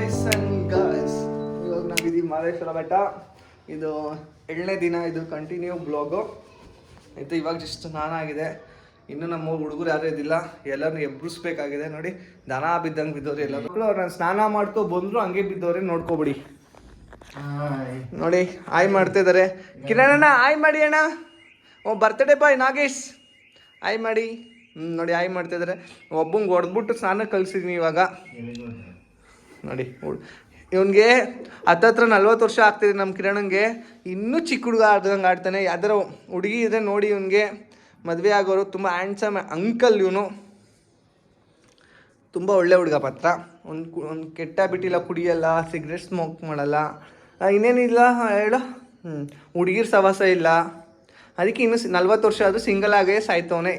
Boys and girls ಇವಾಗ ನಾವಿದ್ದೀವಿ ಮಹದೇಶ್ವರ ಬೆಟ್ಟ. ಇದು ಎರಡನೇ ದಿನ ಇದು ಕಂಟಿನ್ಯೂ ಬ್ಲಾಗು ಆಯಿತು, ಇವಾಗ ಜಸ್ಟ್ ಸ್ನಾನ ಆಗಿದೆ. ಇನ್ನು ನಮ್ಮ ಹುಡುಗರು ಯಾರು ಇದಿಲ್ಲ, ಎಲ್ಲರನ್ನು ಎಬ್ಬಿಸ್ಬೇಕಾಗಿದೆ ನೋಡಿ, ದನ ಬಿದ್ದಂಗೆ ಬಿದ್ದವ್ರಿ ಎಲ್ಲ ಮಕ್ಕಳು ನಾನು ಸ್ನಾನ ಮಾಡ್ಕೊ ಬಂದ್ರು, ಹಂಗೆ ಬಿದ್ದವ್ರೆ, ನೋಡ್ಕೊಬಿಡಿ. ನೋಡಿ ಆಯ್ ಮಾಡ್ತಾ ಇದ್ದಾರೆ ಆಯ್ ಮಾಡಿ ಅಣ್ಣ. ಓ ಬರ್ತಡೇ ಬಾಯ್ ನಾಗೇಶ್. ಆಯ್ ಮಾಡಿ. ಹ್ಞೂ ನೋಡಿ ಆಯ್ ಮಾಡ್ತಾ ಇದ್ದಾರೆ ಒಬ್ಬಂಗೆ ಹೊಡೆದ್ಬಿಟ್ಟು ಸ್ನಾನ ಕಳ್ಸಿದೀನಿ ಇವಾಗ. ನೋಡಿ ಇವನಿಗೆ ಹತ್ತತ್ರ ನಲ್ವತ್ತು ವರ್ಷ ಆಗ್ತಿದೆ ನಮ್ಮ ಕಿರಣಂಗೆ. ಇನ್ನೂ ಚಿಕ್ಕ ಹುಡುಗ ಆಡ್ದಂಗೆ ಆಡ್ತಾನೆ. ಯಾವ್ದಾರ ಹುಡುಗಿ ಇದೆ ನೋಡಿ ಇವನಿಗೆ. ಮದುವೆ ಆಗೋರು ತುಂಬ ಹ್ಯಾಂಡ್ಸಮ್ ಅಂಕಲ್ ಇವನು. ತುಂಬ ಒಳ್ಳೆ ಹುಡುಗ ಪತ್ರ. ಒಂದು ಒಂದು ಕೆಟ್ಟ ಬಿಟ್ಟಿಲ್ಲ, ಕುಡಿಯಲ್ಲ ಸಿಗರೇಟ್ ಸ್ಮೋಕ್ ಮಾಡಲ್ಲ. ಇನ್ನೇನಿಲ್ಲ ಹೇಳು. ಹ್ಞೂ ಹುಡುಗಿರ್ ಸವಾಸ ಇಲ್ಲ. ಅದಕ್ಕೆ ಇನ್ನು ನಲ್ವತ್ತು ವರ್ಷ ಆದರೂ ಸಿಂಗಲ್ ಆಗೇ ಸಾಯ್ತವನೆ.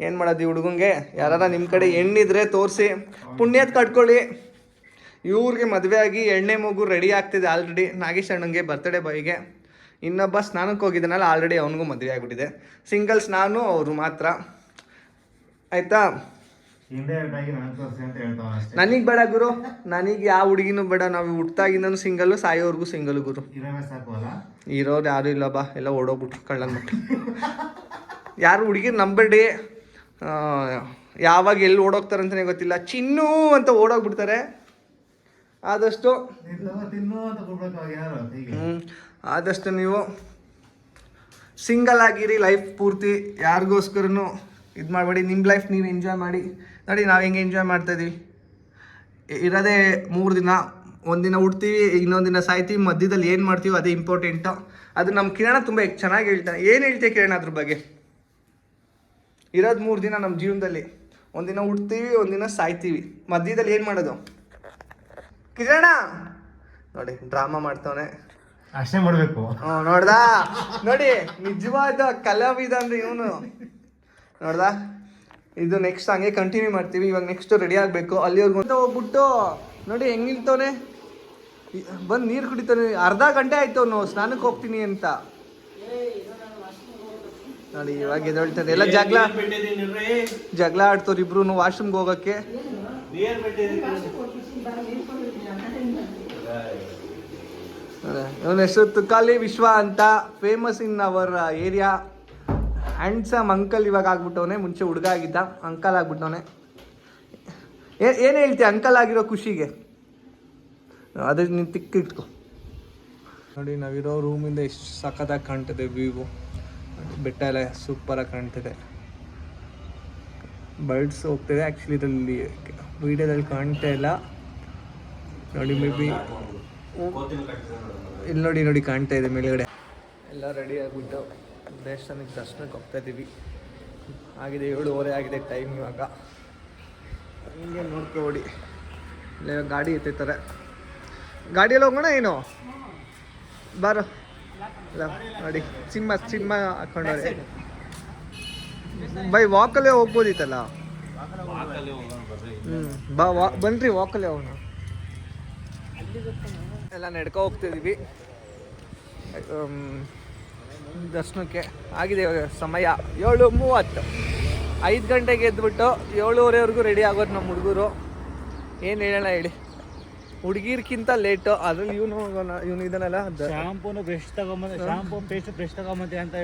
ಏನು ಮಾಡೋದು ಈ ಹುಡುಗಂಗೆ? ಯಾರಾರ ನಿಮ್ಮ ಕಡೆ ಹೆಣ್ಣಿದ್ರೆ ತೋರಿಸಿ. ಪುಣ್ಯದ ಕಟ್ಕೊಳ್ಳಿ. ಇವ್ರಿಗೆ ಮದುವೆ ಆಗಿ ಎಣ್ಣೆ ಮಗು ರೆಡಿ ಆಗ್ತಿದೆ ಆಲ್ರೆಡಿ ನಾಗೇಶ್ ಅಣ್ಣಂಗೆ ಬರ್ತ್ಡೇ ಬಾಯ್ಗೆ ಇನ್ನೊಬ್ಬ ಸ್ನಾನಕ್ಕೆ ಹೋಗಿದ್ದಾನಲ್ಲ ಆಲ್ರೆಡಿ ಅವನಿಗೂ ಮದುವೆ ಆಗಿಬಿಟ್ಟಿದೆ. ಸಿಂಗಲ್ಸ್ ನಾನು ಅವರು ಮಾತ್ರ. ಆಯಿತಾ? ನನಗ್ ಬೇಡ ಗುರು. ನನಗೆ ಯಾವ ಹುಡುಗಿನೂ ಬೇಡ. ನಾವು ಹುಟ್ಟಾಗಿಂದನೂ ಸಿಂಗಲ್ಲು ಸಾಯೋವರೆಗೂ ಸಿಂಗಲ್ ಗುರು. ಇರೋರು ಯಾರು ಇಲ್ಲ ಬಾ. ಎಲ್ಲ ಓಡೋಗ್ಬಿಟ್ರು ಕಳ್ಳನ್ ಯಾರು ಹುಡುಗಿರು ನಂಬಡಿ. ಯಾವಾಗ ಎಲ್ಲಿ ಓಡೋಗ್ತಾರೆ ಅಂತಲೇ ಗೊತ್ತಿಲ್ಲ. ಚಿನ್ನು ಅಂತ ಓಡೋಗ್ಬಿಡ್ತಾರೆ. ಆದಷ್ಟು ಆದಷ್ಟು ನೀವು ಸಿಂಗಲ್ ಆಗಿರಿ ಲೈಫ್ ಪೂರ್ತಿ ಯಾರಿಗೋಸ್ಕರನು ಇದು ಮಾಡಬೇಡಿ. ನಿಮ್ಮ ಲೈಫ್ ನೀವು ಎಂಜಾಯ್ ಮಾಡಿ. ನೋಡಿ ನಾವು ಹೆಂಗೆ ಎಂಜಾಯ್ ಮಾಡ್ತಾ ಇದೀವಿ. ಇ- ಇರೋದೇ ಮೂರು ದಿನ ಒಂದಿನ ಹುಡ್ತೀವಿ ಇನ್ನೊಂದು ದಿನ ಸಾಯ್ತೀವಿ ಮಧ್ಯದಲ್ಲಿ ಏನು ಮಾಡ್ತೀವಿ ಅದೇ ಇಂಪಾರ್ಟೆಂಟು ಅದು ನಮ್ಮ ಕಿರಣ ತುಂಬ ಚೆನ್ನಾಗಿ ಹೇಳ್ತಾನೆ. ಏನು ಹೇಳ್ತೀವಿ ಕಿರಣ ಅದ್ರ ಬಗ್ಗೆ? ಇರೋದು ಮೂರು ದಿನ ನಮ್ಮ ಜೀವನದಲ್ಲಿ. ಒಂದಿನ ಹುಡ್ತೀವಿ ಒಂದಿನ ಸಾಯ್ತೀವಿ. ಮಧ್ಯದಲ್ಲಿ ಏನು ಮಾಡೋದು? ಕಿರಣ! ನೋಡಿ ಡ್ರಾಮಾ ಮಾಡ್ತವನೆ. ಅಷ್ಟೇ ಮಾಡಬೇಕು. ಹ್ಞೂ ನೋಡ್ದಾ? ನೋಡಿ ನಿಜವಾದ ಕಲಾವಿದ ಅಂದ್ರೆ ಇವನು. ನೋಡ್ದಾ? ಇದು ನೆಕ್ಸ್ಟ್ ಹಂಗೆ ಕಂಟಿನ್ಯೂ ಮಾಡ್ತೀವಿ. ಇವಾಗ ನೆಕ್ಸ್ಟ್ ರೆಡಿ ಆಗಬೇಕು. ಅಲ್ಲಿವರೆಗೂ ಅಂತ ಹೋಗ್ಬಿಟ್ಟು ನೋಡಿ ಹೆಂಗ್ ನಿಲ್ತವನೆ? ಬಂದು ನೀರು ಕುಡಿತಾನೆ ಅರ್ಧ ಗಂಟೆ ಆಯ್ತು ಅವನು. ಸ್ನಾನಕ್ಕೆ ಹೋಗ್ತೀನಿ ಅಂತ. ನೋಡಿ ಇವಾಗ ಎದ್ದೇಳ್ತಾರೆ ಎಲ್ಲ ಜಗಳ ಜಗಳ ಆಡ್ತವ್ರು ಇಬ್ರು ವಾಶ್ರೂಮ್ಗೆ ಹೋಗಕ್ಕೆ. ಇವನ ಹೆಸರು ತುಕಾಲಿ ವಿಶ್ವ ಅಂತ famous in our area handsome uncle ಇವಾಗ ಆಗ್ಬಿಟ್ಟವನೆ, ಮುಂಚೆ ಹುಡುಗ ಆಗಿದ್ದ ಅಂಕಲ್ ಆಗ್ಬಿಟ್ಟವನೆ. ಏನು ಹೇಳ್ತೀಯ ಅಂಕಲ್ ಆಗಿರೋ ಖುಷಿಗೆ? ಅದೇ ನೀನು ತಿಕ್ಕ ಇಟ್ಕೊ ನೋಡಿ, ನಾವಿರೋ ರೂಮಿಂದ ಎಷ್ಟು ಸಖತ್ತಾಗಿ ಕಾಣ್ತದೆ ವ್ಯೂ ಬೆಟ್ಟ ಎಲ್ಲ ಸೂಪರಾಗಿ ಕಾಣ್ತಿದೆ. ಬರ್ಡ್ಸ್ ಹೋಗ್ತದೆ ಆ್ಯಕ್ಚುಲಿ ಇದರಲ್ಲಿ ವೀಡಿಯೋದಲ್ಲಿ ಕಾಣ್ತಾ ಇಲ್ಲ. ನೋಡಿ ಮೇ ಬಿ ಇಲ್ಲಿ ನೋಡಿ ನೋಡಿ ಕಾಣ್ತಾ ಇದೆ ಮೇಲ್ಗಡೆ. ಎಲ್ಲ ರೆಡಿ ಆಗಿಬಿಟ್ಟು ದೇವಸ್ಥಾನಕ್ಕೆ ದರ್ಶನಕ್ಕೆ ಹೋಗ್ತಾ ಇದ್ದೀವಿ ಆಗಿದೆ ಏಳುವರೆ ಆಗಿದೆ ಟೈಮ್ ಇವಾಗ. ಹಿಂಗೆ ನೋಡ್ಕೊಡಿ ಇಲ್ಲ ಗಾಡಿ ಎತ್ತಿರ್ತಾರೆ ಗಾಡಿಯಲ್ಲಿ ಹೋಗೋಣ ಏನು? ಬಾರೋ. ಇಲ್ಲ ನೋಡಿ ಸಿಂಹ ಸಿಂಹ ಹಾಕೊಂಡವ್ರೆ. ಬೈ ವಾಕಲ್ಲೇ ಹೋಗ್ಬೋದಿತ್ತಲ್ಲ? ಹ್ಞೂ ಬಾ ವಾ ಬನ್ರಿ ವಾಕಲ್ಲೇ ಹೋಗೋಣ. ಎಲ್ಲ ನಡ್ಕೊ ಹೋಗ್ತಿದ್ದೀವಿ ದರ್ಶನಕ್ಕೆ ಆಗಿದೆ ಸಮಯ. ಏಳು ಮೂವತ್ತು. ಐದು ಗಂಟೆಗೆ ಎದ್ಬಿಟ್ಟು ಏಳುವರೆವರೆಗೂ ರೆಡಿ ಆಗೋದು ನಮ್ಮ ಹುಡುಗರು. ಏನು ಹೇಳೋಣ ಹೇಳಿ. ಹುಡುಗಿರ್ಕಿಂತ ಲೇಟ್ ಅದ್ರಲ್ಲಿ ಇವನು ಇವನು ಇದನ್ನೆಲ್ಲ ಶಾಂಪೂನು ಬ್ರಷ್ ತಗೊಂಬಂದ ಶಾಂಪೂ ಪೇಸ್ಟ್ ಬ್ರಷ್ ತಗೊಂಬಂತೆ ಅಂತ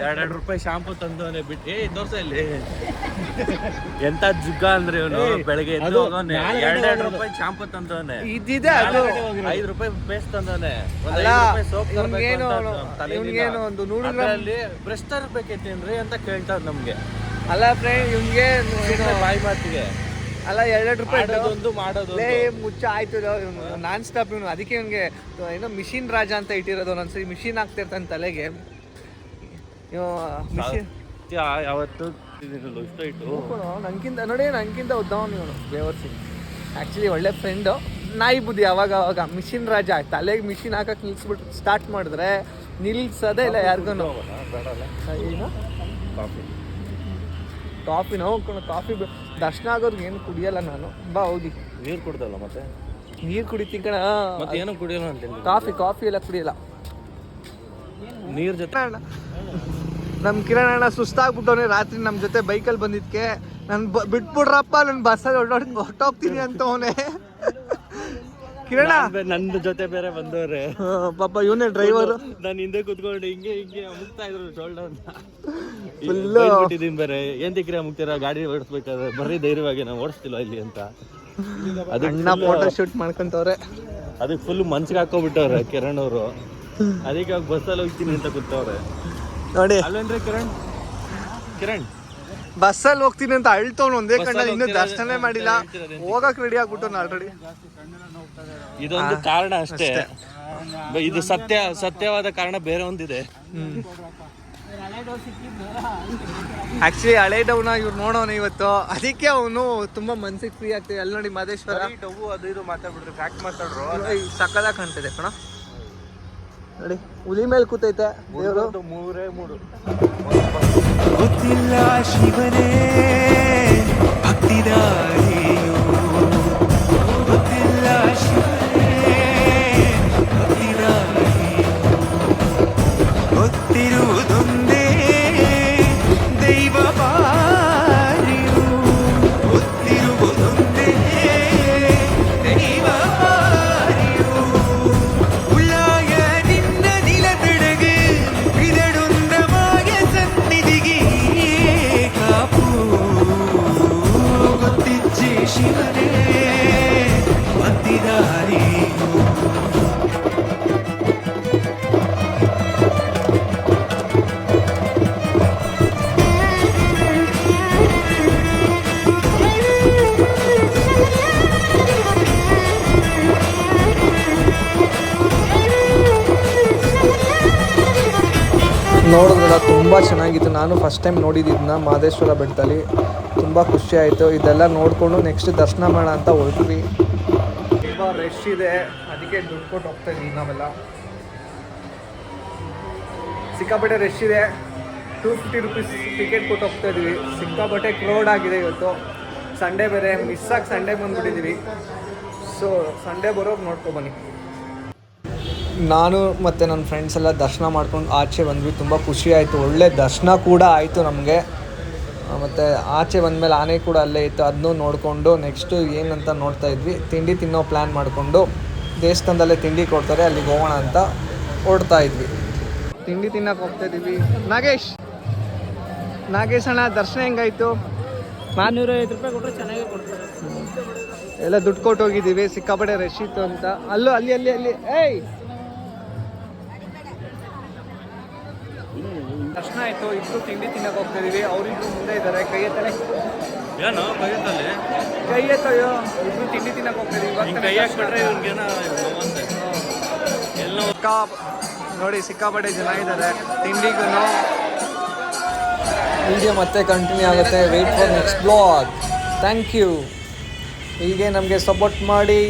ಎರಡೆರಡು ರೂಪಾಯಿ ಶಾಂಪೂ ತಂದವನೆ ಬಿಟ್ಟು ಏ ತೋರ್ಸ ಇಲ್ಲಿ. ಎಂತ ಜುಗ್ಗ ಅಂದ್ರೆ ಇವನು ಬೆಳಗ್ಗೆ ಎದ್ದು ಹೋಗೋನೆ. ಎರಡೆರಡು ರೂಪಾಯಿ ಶಾಂಪೂ ತಂದವನೆ. ಇದಿದೆ ಅದು. ಐದು ರೂಪಾಯಿ ಪೇಸ್ಟ್ ತಂದವನೆ. ಸೋಪ್ ಇವನಿಗೇನು ಒಂದು ನೂರು ಗ್ರಾಮಲ್ಲಿ ಬ್ರಷ್ ತರ್ಬೇಕೈತೇನ್ರಿ ಅಂತ ಕೇಳ್ತಾರೆ ನಮ್ಗೆ. ಅಲ್ಲ ಫ್ರೆಂಡ್ ಇವ್ನಿಗೆ ಬಾಯಿ ಮಾತಿಗೆ. ಅಲ್ಲ ಎರಡೆರಡು ರೂಪಾಯಿ ಒಂದು ಮಾಡೋದು ಲೇ ಮುಚ್ಚ ಆಯ್ತು ಇವನು ನಾನ್ ಸ್ಟಾಪ್ ಇವನು. ಅದಕ್ಕೆ ಇವನಿಗೆ ಏನೋ ಮಿಷಿನ್ ರಾಜ ಅಂತ ಇಟ್ಟಿರೋದು ಒಂದೊಂದ್ಸರಿ ಮಿಷಿನ್ ಆಗ್ತಿರ್ತಾನೆ ತಲೆಗೆ. ಮಿಷಿನ್ ಯಾವತ್ತು ಇಷ್ಟು ಇಟ್ಟು ನಂಗಿಂತ ನೋಡಿ ನಂಗಿಂತ ಉದ್ದವನು ಇವನು ದೇವರ್ಸಿ. ಆ್ಯಕ್ಚುಲಿ ಒಳ್ಳೆ ಫ್ರೆಂಡು ನಾಯಿ ಬುದ್ಧಿ ಅವಾಗ ಅವಾಗ. ಮಿಷಿನ್ ರಾಜ ತಲೆಗೆ ಮಿಷಿನ್ ಹಾಕಕ್ಕೆ ನಿಲ್ಸ್ಬಿಟ್ಟು ಸ್ಟಾರ್ಟ್ ಮಾಡಿದ್ರೆ ನಿಲ್ಸೋದೇ ಇಲ್ಲ ಯಾರಿಗೂ ಏನು? ಕಾಫಿ. ಕಾಫಿ ನೋಡ್ಕೊಂಡು ಕಾಫಿ ದರ್ಶನ ಆಗೋರ್ಗೆ ಏನು ಕುಡಿಯಲ್ಲ ನಾನು. ಬಾ ಹೋಗಿ. ನೀರು ಕುಡ್ದಲ್ಲ ಮತ್ತೆ? ನೀರು ಕುಡಿತೀನಿ ಕಣ. ಮತ್ತೆ ಏನು ಕುಡಿಯಲ್ಲ ಅಂತ ಕಾಫಿ ಕಾಫಿ ಎಲ್ಲ ಕುಡಿಯಲ್ಲ. ನೀರು ಜೊತೆ ನಮ್ಮ ಕಿರಣ ಅಣ್ಣ ಸುಸ್ತಾಗ್ಬಿಟ್ಟವ್ನೆ. ರಾತ್ರಿ ನಮ್ಮ ಜೊತೆ ಬೈಕಲ್ಲಿ ಬಂದಿದ್ಕೆ. ನಾನು ಬಿಟ್ಬಿಡ್ರಪ್ಪ ನಾನು ಬಸ್ಸಲ್ಲಿ ಓಡಾಡಿ ಹೊರಟೋಗ್ತೀನಿ ಅಂತವನೆ. ಕಿರಣ? ನನ್ನ ಜೊತೆ ಬೇರೆ ಬಂದವ್ರೆ. ಪಾಪ ಇವನೇ ಡ್ರೈವರ್ ನಾನು ಹಿಂದೆ ಕುತ್ಕೊಂಡು ಹಿಂಗೆ ಹಿಂಗೆ ಮುಗ್ತಾ ಇದ್ರು ಶೋಲ್ಡರ್ ಫುಲ್ ಬಿಟ್ಟಿದ್ದೀನಿ ಬೇರೆ. ಏನ್ ತಿಕ್ರೆ ಮುಗ್ತಿರ? ಗಾಡಿ ಓಡಿಸ್ಬೇಕಾದ್ರೆ ಬರೀ ಧೈರ್ಯವಾಗಿ ನಾವು ಓಡಿಸ್ತಿಲ್ಲ ಇಲ್ಲಿ ಅಂತ. ಅದನ್ನ ಫೋಟೋ ಶೂಟ್ ಮಾಡ್ಕೊಂತವ್ರೆ. ಅದಕ್ಕೆ ಫುಲ್ ಮನ್ಸಿಗೆ ಹಾಕೋಬಿಟ್ಟವ್ರೆ ಕಿರಣ್ ಅವರು. ಅದಕ್ಕೆ ಬಸ್ಸಲ್ಲಿ ಹೋಗ್ತೀನಿ ಅಂತ ಕೂತವ್ರೆ. ನೋಡಿ. ಅಲ್ಲಂದ್ರೆ ಕಿರಣ್ ಕಿರಣ್ ಬಸ್ಸಲ್ಲಿ ಹೋಗ್ತೀನಿ ಅಂತ ಅಳ್ತವ್ನು ಒಂದೇ ಕಣ್ಣ ಇನ್ನು? ದರ್ಶನ ಮಾಡಿಲ್ಲ. ಹೋಗಕ್ ರೆಡಿ ಆಗ್ಬಿಟ್ಟು ಆಲ್ರೆಡಿ ಇದೊಂದು ಕಾರಣ ಅಷ್ಟೇ. ಇದು ಸತ್ಯ ಸತ್ಯವಾದ ಕಾರಣ ಬೇರೆ ಒಂದಿದೆ. ಆಕ್ಚುಲಿ ಹಳೆ ಡೌನ ಇವ್ರು ನೋಡೋಣ ಇವತ್ತು. ಅದಕ್ಕೆ ಅವನು ತುಂಬಾ ಮನ್ಸಿಗೆ ಫ್ರೀ ಆಗ್ತಿದೆ. ಅಲ್ಲಿ ನೋಡಿ ಮಾದೇಶ್ವರ ಡೌ ಅದು ಇದು ಮಾತಾಡ್ಬಿಟ್ರು ಫ್ಯಾಕ್ಟ್ ಮಾತಾಡ್ರು. ಸಕ್ಕದಾಗ ಕಾಣ್ತಿದೆ ಕಣ. ನೋಡಿ. ಹುಲಿ ಮೇಲೆ ಕೂತೈತೆ ದೇವರು. ಮೂರೇ ಮೂರು. ಗೊತ್ತಿಲ್ಲ ಶಿವನೇ. ನೋಡಿದ್ರಲ್ಲ, ತುಂಬ ಚೆನ್ನಾಗಿತ್ತು. ನಾನು ಫಸ್ಟ್ ಟೈಮ್ ನೋಡಿದ್ದಿದ್ದನ್ನ ಮಹದೇಶ್ವರ ಬೆಟ್ಟದಲ್ಲಿ. ತುಂಬ ಖುಷಿ ಆಯಿತು. ಇದೆಲ್ಲ ನೋಡಿಕೊಂಡು ನೆಕ್ಸ್ಟ್ ದರ್ಶನ ಮಾಡೋಣ ಅಂತ ಹೊರಟ್ವಿ. ತುಂಬ ರಶ್ ಇದೆ. ಅದಕ್ಕೆ ದುಡ್ಡು ಕೊಟ್ಟು ಹೋಗ್ತಾ ಇದ್ದೀವಿ ನಾವೆಲ್ಲ. ಸಿಕ್ಕಾಪಟ್ಟೆ ರಶ್ ಇದೆ. ಟೂ ಫಿಫ್ಟಿ ರುಪೀಸ್ ಟಿಕೆಟ್ ಕೊಟ್ಟು ಹೋಗ್ತಾ ಇದ್ದೀವಿ ಸಿಕ್ಕಾಪಟ್ಟೆ ಕ್ರೌಡ್ ಆಗಿದೆ ಇವತ್ತು. ಸಂಡೇ ಬೇರೆ ಮಿಸ್ ಆಗಿ ಸಂಡೇ ಬಂದುಬಿಟ್ಟಿದ್ದೀವಿ ಸೊ ಸಂಡೇ ಬರೋರು ನೋಡ್ಕೊಬನ್ನಿ ನಾನು ಮತ್ತು ನನ್ನ ಫ್ರೆಂಡ್ಸ್ ಎಲ್ಲ ದರ್ಶನ ಮಾಡ್ಕೊಂಡು ಆಚೆ ಬಂದ್ವಿ. ತುಂಬ ಖುಷಿ ಆಯಿತು. ಒಳ್ಳೆ ದರ್ಶನ ಕೂಡ ಆಯಿತು ನಮಗೆ. ಮತ್ತು ಆಚೆ ಬಂದಮೇಲೆ ಆನೆ ಕೂಡ ಅಲ್ಲೇ ಇತ್ತು. ಅದನ್ನೂ ನೋಡಿಕೊಂಡು ನೆಕ್ಸ್ಟು ಏನಂತ ನೋಡ್ತಾ ಇದ್ವಿ. ತಿಂಡಿ ತಿನ್ನೋ ಪ್ಲ್ಯಾನ್ ಮಾಡಿಕೊಂಡು ದೇವಸ್ಥಾನದಲ್ಲೇ ತಿಂಡಿ ಕೊಡ್ತಾರೆ. ಅಲ್ಲಿಗೆ ಹೋಗೋಣ ಅಂತ ಓಡ್ತಾ ಇದ್ವಿ. ತಿಂಡಿ ತಿನ್ನಕ್ಕೆ ಹೋಗ್ತಾ ಇದ್ದೀವಿ. ನಾಗೇಶ್! ನಾಗೇಶ್ ಅಣ್ಣ ದರ್ಶನ ಹೆಂಗಾಯಿತು? ನಾನ್ನೂರ ಐವತ್ತು ರೂಪಾಯಿ ಕೊಟ್ಟರೆ ಚೆನ್ನಾಗಿ ಕೊಡ್ತಾರೆ. ಎಲ್ಲ ದುಡ್ಡು ಕೊಟ್ಟು ಹೋಗಿದ್ದೀವಿ. ಸಿಕ್ಕಾಪಡೆ ರಶ್ ಇತ್ತು ಅಂತ. ಅಲ್ಲೂ ಅಲ್ಲಿ ಅಲ್ಲಿ ಅಲ್ಲಿ. ಏಯ್! ದರ್ಶನ ಆಯ್ತು ಇಬ್ರು ತಿಂಡಿ ತಿನ್ನಕ್ಕೆ ಹೋಗ್ತಾ ಇದೀವಿ ಅವ್ರಿಬ್ರು ಮುಂದೆ ಇದ್ದಾರೆ. ಕೈ ಎತ್ತಲೆ ಏನೋ ಕೈಯಲ್ಲಿ ಕೈ ಎತ್ತಯ್ಯೋ ಇಬ್ರು ತಿಂಡಿ ತಿನ್ನಕ್ಕೆ ಹೋಗ್ತಿದೀವಿ. ಕೈ ಹಾಕ್ಬಿಟ್ರೆ ಇವ್ರಿಗೇನ ಎಲ್ಲ ನೋಡಿ ಸಿಕ್ಕಾಪಟ್ಟೆ ಜನ ಇದ್ದಾರೆ. ತಿಂಡಿಗೂ ವಿಡಿಯೋ ಮತ್ತೆ ಕಂಟಿನ್ಯೂ ಆಗುತ್ತೆ. Wait for next blog thank you ಹೀಗೆ ನಮಗೆ ಸಪೋರ್ಟ್ ಮಾಡಿ.